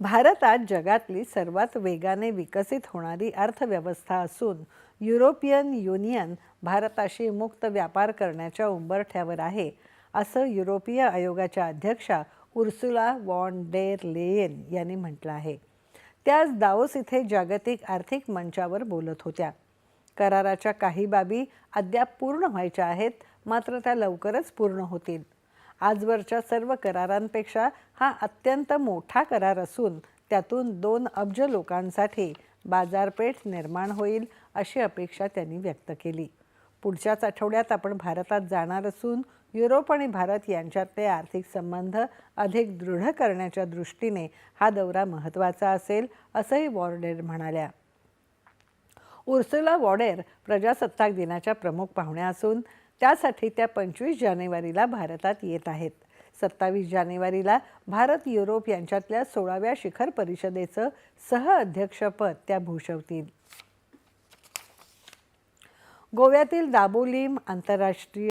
भारत आज जगातली सर्वात वेगाने विकसित होणारी अर्थव्यवस्था असून युरोपियन युनियन भारताशी मुक्त व्यापार करण्याच्या उंबरठ्यावर आहे असं युरोपीय आयोगाच्या अध्यक्षा उर्सुला वॉन डेर लेयन यांनी म्हटलं आहे. त्या आज दाओस इथे जागतिक आर्थिक मंचावर बोलत होत्या. कराराच्या काही बाबी अद्याप पूर्ण व्हायच्या आहेत मात्र त्या लवकरच पूर्ण होतील. आजवरच्या सर्व करारांपेक्षा हा अत्यंत मोठा करार असून त्यातून दोन अब्ज लोकांसाठी बाजारपेठ निर्माण होईल अशी अपेक्षा त्यांनी व्यक्त केली. पुढच्याच आठवड्यात आपण भारतात जाणार असून युरोप आणि भारत यांच्यातले आर्थिक संबंध अधिक दृढ करण्याच्या दृष्टीने हा दौरा महत्त्वाचा असेल असंही वॉर्डेर म्हणाल्या. उर्सुला वॉडेर प्रजासत्ताक दिनाच्या प्रमुख पाहुण्या असून त्यासाठी त्या पंचवीस जानेवारीला भारतात येत आहेत. सत्तावीस जानेवारीला भारत युरोप यांच्यातल्या सोळाव्या शिखर परिषदेचं सहअध्यक्षपद त्या भूषवतील. गोव्यातील दाबोलीम आंतरराष्ट्रीय